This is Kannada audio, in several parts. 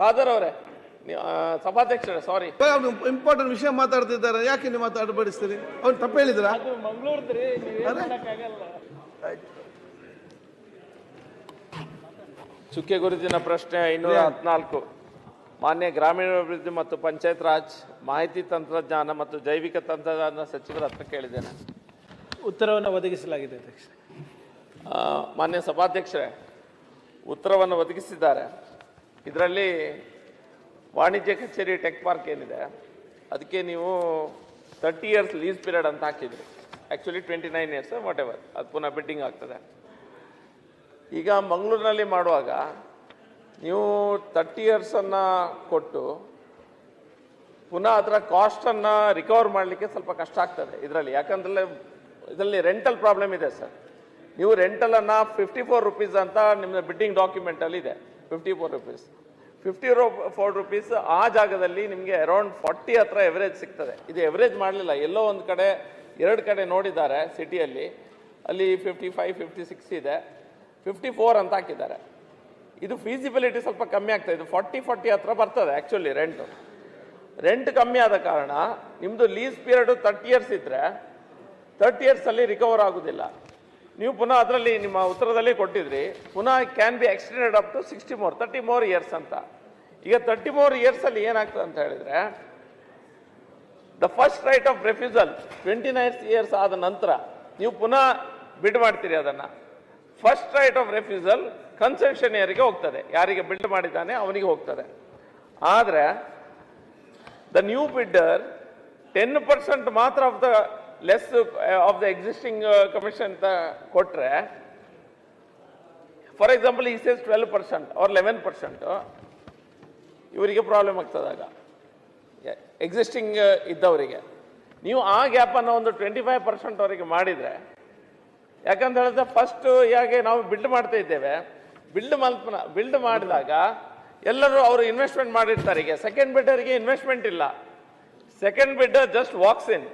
ಖಾದರ್ ಅವರೇ ನೀವು, ಸಭಾಧ್ಯಕ್ಷರೇ ಸಾರಿ ಅವ್ರು ಇಂಪಾರ್ಟೆಂಟ್ ವಿಷಯ ಮಾತಾಡ್ತಿದ್ದಾರೆ. ಯಾಕೆ ನೀವು ಮಾತಾಡಬಡಿಸ್ತೀರಿ ಅವ್ನು ತಪ್ಪು ಹೇಳಿದ್ರ? ಚುಕ್ಕೆ ಗುರುತಿನ ಪ್ರಶ್ನೆ ಐನೂರ ಹದಿನಾಲ್ಕು. ಮಾನ್ಯ ಗ್ರಾಮೀಣಾಭಿವೃದ್ಧಿ ಮತ್ತು ಪಂಚಾಯತ್ ರಾಜ್ ಮಾಹಿತಿ ತಂತ್ರಜ್ಞಾನ ಮತ್ತು ಜೈವಿಕ ತಂತ್ರಜ್ಞಾನ ಸಚಿವರ ಹತ್ರ ಕೇಳಿದ್ದೇನೆ. ಉತ್ತರವನ್ನು ಒದಗಿಸಲಾಗಿದೆ ಮಾನ್ಯ ಸಭಾಧ್ಯಕ್ಷರೇ ಉತ್ತರವನ್ನು ಒದಗಿಸಿದ್ದಾರೆ. ಇದರಲ್ಲಿ ವಾಣಿಜ್ಯ ಕಚೇರಿ, ಟೆಕ್ ಪಾರ್ಕ್ ಏನಿದೆ, ಅದಕ್ಕೆ ನೀವು ತರ್ಟಿ ಇಯರ್ಸ್ ಲೀಸ್ ಪೀರಿಯಡ್ ಅಂತ ಹಾಕಿದ್ರಿ. Actually twenty nine years whatever ಅದು ಪುನಃ ಬಿಡ್ಡಿಂಗ್ ಆಗ್ತದೆ. ಈಗ ಮಂಗಳೂರಿನಲ್ಲಿ ಮಾಡುವಾಗ ನೀವು ತರ್ಟಿ ಇಯರ್ಸನ್ನು ಕೊಟ್ಟು ಪುನಃ ಅದರ ಕಾಸ್ಟನ್ನು ರಿಕವರ್ ಮಾಡಲಿಕ್ಕೆ ಸ್ವಲ್ಪ ಕಷ್ಟ ಆಗ್ತದೆ ಇದರಲ್ಲಿ. ಯಾಕಂದ್ರೆ ಇದರಲ್ಲಿ ರೆಂಟಲ್ ಪ್ರಾಬ್ಲಮ್ ಇದೆ ಸರ್ ನೀವು ರೆಂಟಲನ್ನು ಫಿಫ್ಟಿ ಫೋರ್ ರುಪೀಸ್ ಅಂತ ನಿಮ್ಮ ಬಿಡ್ಡಿಂಗ್ ಡಾಕ್ಯುಮೆಂಟಲ್ಲಿ ಇದೆ. ಫಿಫ್ಟಿ ಫೋರ್ ರುಪೀಸ್ ಫಿಫ್ಟಿ ರೋ ಫೋರ್ ರುಪೀಸ್ ಆ ಜಾಗದಲ್ಲಿ ನಿಮಗೆ ಅರೌಂಡ್ ಫಾರ್ಟಿ ಹತ್ರ ಎವರೇಜ್ ಸಿಗ್ತದೆ. ಇದು ಎವರೇಜ್ ಮಾಡಲಿಲ್ಲ. ಎಲ್ಲೋ ಒಂದು ಕಡೆ, ಎರಡು ಕಡೆ ನೋಡಿದ್ದಾರೆ ಸಿಟಿಯಲ್ಲಿ ಅಲ್ಲಿ. ಫಿಫ್ಟಿ ಫೈವ್ ಫಿಫ್ಟಿ ಸಿಕ್ಸ್ ಇದೆ. ಫಿಫ್ಟಿ ಫೋರ್ ಅಂತ ಹಾಕಿದ್ದಾರೆ. ಇದು ಫೀಸಿಬಿಲಿಟಿ ಸ್ವಲ್ಪ ಕಮ್ಮಿ ಆಗ್ತದೆ ಇದು. ಫಾರ್ಟಿ ಫಾರ್ಟಿ ಹತ್ರ ಬರ್ತದೆ ಆ್ಯಕ್ಚುಲಿ ರೆಂಟು ರೆಂಟ್ ಕಮ್ಮಿ ಆದ ಕಾರಣ ನಿಮ್ಮದು ಲೀಸ್ ಪೀರಿಯಡು ತರ್ಟಿ ಇಯರ್ಸ್ ಇದ್ದರೆ ತರ್ಟಿ ಇಯರ್ಸಲ್ಲಿ ರಿಕವರ್ ಆಗೋದಿಲ್ಲ. ನೀವು ಪುನಃ ಅದರಲ್ಲಿ ನಿಮ್ಮ ಉತ್ತರದಲ್ಲಿ ಕೊಟ್ಟಿದ್ರಿ, ಪುನಃ can be extended up to sixty more thirty more years ಅಂತ. ಈಗ ತರ್ಟಿ ಮೋರ್ ಇಯರ್ಸಲ್ಲಿ ಏನಾಗ್ತದೆ ಅಂತ ಹೇಳಿದರೆ the first right of refusal twenty nine years ಆದ ನಂತರ ನೀವು ಪುನಃ ಬಿಡ್ ಮಾಡ್ತೀರಿ ಅದನ್ನು. ಫಸ್ಟ್ ರೈಟ್ ಆಫ್ ರೆಫ್ಯೂಸಲ್ ಕನ್ಸೆಷನಿಯರಿಗೆ ಹೋಗ್ತದೆ. ಯಾರಿಗೆ ಬಿಲ್ಡ್ ಮಾಡಿದ್ದಾನೆ ಅವನಿಗೆ ಹೋಗ್ತದೆ. ಆದರೆ the new bidder ten percent ಮಾತ್ರ of the less of the existing commission ಅಂತ ಕೊಟ್ಟರೆ ಫಾರ್ ಎಕ್ಸಾಂಪಲ್ ಈ ಸೇಸ್ ಟ್ವೆಲ್ ಪರ್ಸೆಂಟ್ ಅವ್ರ ಲೆವೆನ್ ಪರ್ಸೆಂಟು ಇವರಿಗೆ ಪ್ರಾಬ್ಲಮ್ ಆಗ್ತದಾಗ ಎಕ್ಸಿಸ್ಟಿಂಗ್ ಇದ್ದವರಿಗೆ. ನೀವು ಆ ಗ್ಯಾಪನ್ನು ಒಂದು ಟ್ವೆಂಟಿ ಫೈವ್ ಪರ್ಸೆಂಟ್ ಅವರಿಗೆ ಮಾಡಿದರೆ, ಯಾಕಂತ ಹೇಳಿದ್ರೆ ಫಸ್ಟ್ ಹೇಗೆ ನಾವು ಬಿಲ್ಡ್ ಮಾಡ್ತಾ ಇದ್ದೇವೆ. ಬಿಲ್ಡ್ ಮಲ್ಪನ ಬಿಲ್ಡ್ ಮಾಡಿದಾಗ ಎಲ್ಲರೂ ಅವರು ಇನ್ವೆಸ್ಟ್ಮೆಂಟ್ ಮಾಡಿರ್ತಾರೆ ಈಗ. ಸೆಕೆಂಡ್ ಬಿಡ್ಡರಿಗೆ ಇನ್ವೆಸ್ಟ್ಮೆಂಟ್ ಇಲ್ಲ. Second bidder just walks in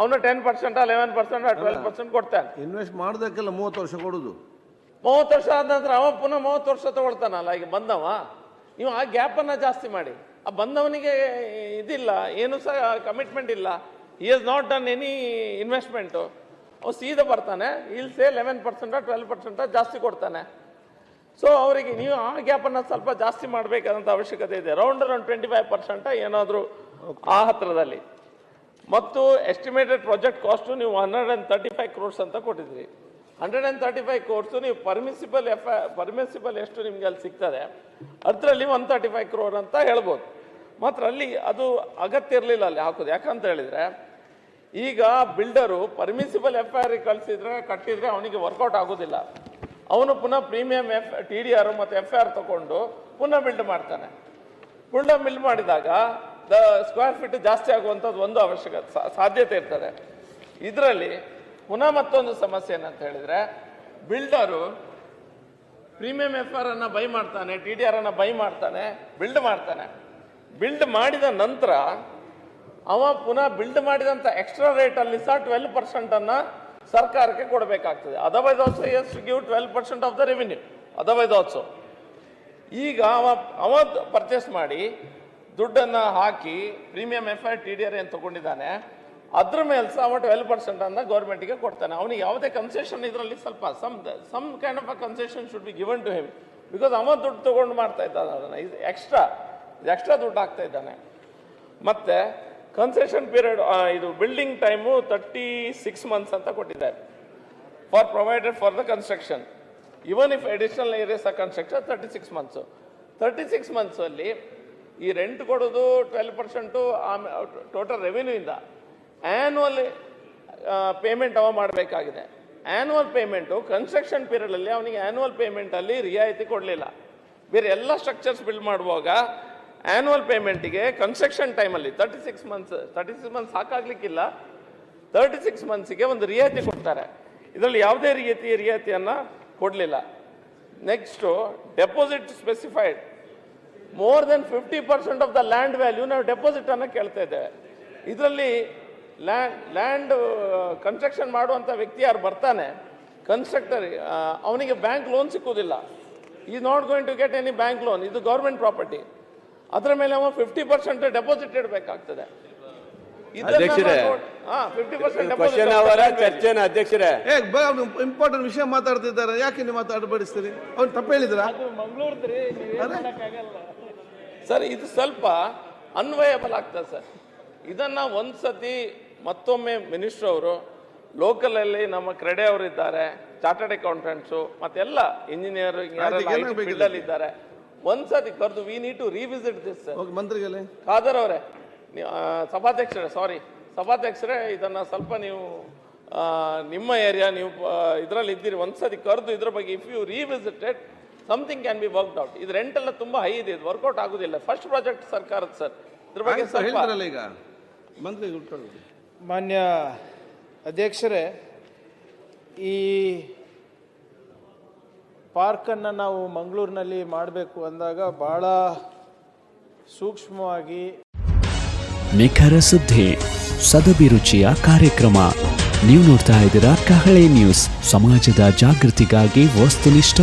ಅವನು ten percent eleven percent twelve percent ಕೊಡ್ತಾನೆ. ಇನ್ವೆಸ್ಟ್ ಮಾಡೋದಕ್ಕೆಲ್ಲ ಮೂವತ್ತು ವರ್ಷ ಕೊಡೋದು. ಮೂವತ್ತು ವರ್ಷ ಆದ ನಂತರ ಅವ ಪುನಃ ಮೂವತ್ತು ವರ್ಷ ತಗೊಳ್ತಾನಲ್ಲ ಈಗ ಬಂದವ? ನೀವು ಆ ಗ್ಯಾಪನ್ನು ಜಾಸ್ತಿ ಮಾಡಿ. ಆ ಬಂದವನಿಗೆ ಇದಿಲ್ಲ ಏನು ಸಹ ಕಮಿಟ್ಮೆಂಟ್ ಇಲ್ಲ. ಹಿ has not done any investment ಅವ ಸೀದಾ ಬರ್ತಾನೆ ಇಲ್ಲಿ say eleven percent twelve percent ಜಾಸ್ತಿ ಕೊಡ್ತಾನೆ. ಸೊ ಅವರಿಗೆ ನೀವು ಆ ಗ್ಯಾಪನ್ನು ಸ್ವಲ್ಪ ಜಾಸ್ತಿ ಮಾಡಬೇಕಾದಂಥ ಅವಶ್ಯಕತೆ ಇದೆ. Round around twenty five percent ಏನಾದರೂ ಆ ಹತ್ರದಲ್ಲಿ. ಮತ್ತು ಎಸ್ಟಿಮೇಟೆಡ್ ಪ್ರಾಜೆಕ್ಟ್ ಕಾಸ್ಟು ನೀವು hundred and thirty five crores ಅಂತ ಕೊಟ್ಟಿದ್ರಿ. Hundred and thirty five crores ನೀವು ಪರ್ಮಿಸಿಬಲ್ ಎಫ್ ಪರ್ಮಿಸಿಬಲ್ ಎಷ್ಟು ನಿಮಗೆ ಅಲ್ಲಿ ಸಿಗ್ತದೆ, ಅದರಲ್ಲಿ ಒನ್ ತರ್ಟಿ ಫೈವ್ ಕ್ರೋರ್ ಅಂತ ಹೇಳ್ಬೋದು. ಮಾತ್ರ ಅಲ್ಲಿ ಅದು ಅಗತ್ಯ ಇರಲಿಲ್ಲ ಅಲ್ಲಿ ಹಾಕೋದು. ಯಾಕಂತ ಹೇಳಿದರೆ, ಈಗ builder permissible F I R ಕಳಿಸಿದ್ರೆ, ಕಟ್ಟಿದರೆ ಅವನಿಗೆ ವರ್ಕೌಟ್ ಆಗೋದಿಲ್ಲ. ಅವನು ಪುನಃ premium F T D R ಮತ್ತು ಎಫ್ ಐ ಆರ್ ತೊಗೊಂಡು ಪುನಃ ಬಿಲ್ಡ್ ಮಾಡ್ತಾನೆ. ಪುನಃ ಬಿಲ್ಡ್ ಮಾಡಿದಾಗ ದ ಸ್ಕ್ವೇರ್ ಫೀಟ್ ಜಾಸ್ತಿ ಆಗುವಂಥದ್ದು ಒಂದು ಅವಶ್ಯಕ ಸಾ- ಸಾಧ್ಯತೆ ಇರ್ತದೆ. ಇದರಲ್ಲಿ ಪುನಃ ಮತ್ತೊಂದು ಸಮಸ್ಯೆ ಏನಂತ ಹೇಳಿದ್ರೆ, ಬಿಲ್ಡರು ಪ್ರೀಮಿಯಂ ಎಫ್ ಆರ್ ಅನ್ನ ಬೈ ಮಾಡ್ತಾನೆ, ಟಿ ಡಿ ಆರ್ ಅನ್ನ ಬೈ ಮಾಡ್ತಾನೆ, ಬಿಲ್ಡ್ ಮಾಡ್ತಾನೆ. ಬಿಲ್ಡ್ ಮಾಡಿದ ನಂತರ ಅವ ಪುನಃ ಬಿಲ್ಡ್ ಮಾಡಿದಂಥ ಎಕ್ಸ್ಟ್ರಾ ರೇಟಲ್ಲಿ ಸಹ ಟ್ವೆಲ್ ಪರ್ಸೆಂಟನ್ನು ಸರ್ಕಾರಕ್ಕೆ ಕೊಡಬೇಕಾಗ್ತದೆ. Otherwise also as give twelve percent of the revenue otherwise also ಈಗ ಅವ ಅವ ಪರ್ಚೇಸ್ ಮಾಡಿ ದುಡ್ಡನ್ನು ಹಾಕಿ premium F I T D R ಏನು ತೊಗೊಂಡಿದ್ದಾನೆ, ಅದ್ರ ಮೇಲೆ ಸಹ ಅವ ಟ್ವೆಲ್ ಪರ್ಸೆಂಟ್ ಅಂತ ಗೌರ್ಮೆಂಟಿಗೆ ಕೊಡ್ತಾನೆ. ಅವನಿಗೆ ಯಾವುದೇ ಕನ್ಸೆಷನ್ ಇದರಲ್ಲಿ ಸ್ವಲ್ಪ some some kind of a concession should be given to him because ಅವ ದುಡ್ಡು ತೊಗೊಂಡು ಮಾಡ್ತಾ ಇದ್ದಾನೆ ಅದನ್ನು. ಇದು ಎಕ್ಸ್ಟ್ರಾ ಎಕ್ಸ್ಟ್ರಾ ದುಡ್ಡು ಹಾಕ್ತಾ ಇದ್ದಾನೆ. ಮತ್ತು ಕನ್ಸೆಷನ್ ಪೀರಿಯಡ್ ಇದು building time thirty six months ಅಂತ ಕೊಟ್ಟಿದ್ದಾರೆ. For provided for the construction even if additional areas ಆ construction thirty six months thirty six ಮಂತ್ಸಲ್ಲಿ ಈ ರೆಂಟ್ ಕೊಡೋದು ಟ್ವೆಲ್ ಪರ್ಸೆಂಟು ಆಮೇ ಟೋಟಲ್ ರೆವಿನ್ಯೂಯಿಂದ ಆ್ಯನ್ಯುವಲ್ ಪೇಮೆಂಟ್ ಅವ ಮಾಡಬೇಕಾಗಿದೆ. ಆ್ಯನ್ಯುವಲ್ ಪೇಮೆಂಟು ಕನ್ಸ್ಟ್ರಕ್ಷನ್ ಪೀರಿಯಡಲ್ಲಿ ಅವನಿಗೆ ಆ್ಯನ್ಯುವಲ್ ಪೇಮೆಂಟಲ್ಲಿ ರಿಯಾಯಿತಿ ಕೊಡಲಿಲ್ಲ. ಬೇರೆ ಎಲ್ಲ ಸ್ಟ್ರಕ್ಚರ್ಸ್ ಬಿಲ್ಡ್ ಮಾಡುವಾಗ ಆ್ಯನ್ಯುವಲ್ ಪೇಮೆಂಟಿಗೆ ಕನ್ಸ್ಟ್ರಕ್ಷನ್ ಟೈಮಲ್ಲಿ thirty six months thirty six months ಸಾಕಾಗಲಿಕ್ಕಿಲ್ಲ. Thirty six ಮಂತ್ಸಿಗೆ ಒಂದು ರಿಯಾಯಿತಿ ಕೊಡ್ತಾರೆ. ಇದರಲ್ಲಿ ಯಾವುದೇ ರೀತಿ ರಿಯಾಯಿತಿಯನ್ನು ಕೊಡಲಿಲ್ಲ. Next deposit specified more than fifty percent of the land value ನಾವು ಡೆಪಾಸಿಟನ್ನು ಕೇಳ್ತಾ ಇದ್ದೇವೆ ಇದರಲ್ಲಿ ಲ್ಯಾಂಡ್ ಲ್ಯಾಂಡ್ ಕನ್ಸ್ಟ್ರಕ್ಷನ್ ಮಾಡುವಂಥ ವ್ಯಕ್ತಿ ಯಾರು ಬರ್ತಾನೆ? ಕನ್ಸ್ಟ್ರಕ್ಟರ್ ಅವನಿಗೆ ಬ್ಯಾಂಕ್ ಲೋನ್ ಸಿಕ್ಕುವುದಿಲ್ಲ is not going to get any bank loan ಇದು ಗೌರ್ಮೆಂಟ್ ಪ್ರಾಪರ್ಟಿ ಅದರ ಮೇಲೆ ಅವ ಫಿಫ್ಟಿ ಪರ್ಸೆಂಟ್ ಡೆಪಾಸಿಟ್ ಇಡಬೇಕಾಗ್ತದೆ. ಅವರ ಇಂಪಾರ್ಟೆಂಟ್ ವಿಷಯ ಮಾತಾಡ್ತಿದ್ದಾರೆ. ಯಾಕೆ ನೀವು ಮಾತಾಡಬಡಿಸ್ತೀರಿ? ಅವ್ನು ತಪ್ಪು ಹೇಳಿದ್ರ? ಮಂಗಳೂರು ಸರ್ ಇದು ಸ್ವಲ್ಪ ಅನ್ವಯಬಲ್ ಆಗ್ತದೆ ಸರ್. ಇದನ್ನ ಒಂದ್ಸತಿ ಮತ್ತೊಮ್ಮೆ ಮಿನಿಸ್ಟ್ರ್ ಅವರು ಲೋಕಲಲ್ಲಿ ನಮ್ಮ ಕ್ರೆಡೆ ಅವರು ಇದ್ದಾರೆ ಚಾರ್ಟರ್ಡ್ ಅಕೌಂಟೆಂಟ್ಸು ಮತ್ತೆಲ್ಲ ಇಂಜಿನಿಯರಿಂಗ್ ಫೀಲ್ಡಲ್ಲಿ ಇದ್ದಾರೆ ಒಂದು ಒಂದ್ಸತಿ ಕರೆದು we need to revisit this ಮಂತ್ರಿಗಳೇ ಖಾದರ್ ಅವರೇ ಸಭಾಧ್ಯಕ್ಷರೇ ಸಾರಿ ಸಭಾಧ್ಯಕ್ಷರೇ ಇದನ್ನ ಸ್ವಲ್ಪ ನೀವು ನಿಮ್ಮ ಏರಿಯಾ ನೀವು ಇದರಲ್ಲಿ ಇದ್ದೀರಿ ಒಂದ್ಸತಿ ಕರೆದು ಇದ್ರ ಬಗ್ಗೆ if you revisited something can be worked out ಇದು ರೆಂಟ್ ಎಲ್ಲ ತುಂಬಾ ಹೈ ಇದೆ. ಇದು ವರ್ಕೌಟ್ ಆಗುದಿಲ್ಲ. ಫಸ್ಟ್ ಪ್ರಾಜೆಕ್ಟ್ ಸರ್ಕಾರದ ಸರ್ ಇದ್ರ ಬಗ್ಗೆ ಸ್ವಲ್ಪ ಈಗ? ಮಂತ್ರಿ ಮಾನ್ಯ ಅಧ್ಯಕ್ಷರೇ ಈ ಪಾರ್ಕನ್ನು ನಾವು ಮಂಗಳೂರಿನಲ್ಲಿ ಮಾಡಬೇಕು ಅಂದಾಗ ಭಾಳ ಸೂಕ್ಷ್ಮವಾಗಿ ನಿಖರ ಸುದ್ದಿ ಸದಭಿರುಚಿಯ ಕಾರ್ಯಕ್ರಮ. ನೀವು ನೋಡ್ತಾ ಇದ್ದೀರಾ ಕಹಳೆ ನ್ಯೂಸ್ ಸಮಾಜದ ಜಾಗೃತಿಗಾಗಿ ವಸ್ತುನಿಷ್ಠ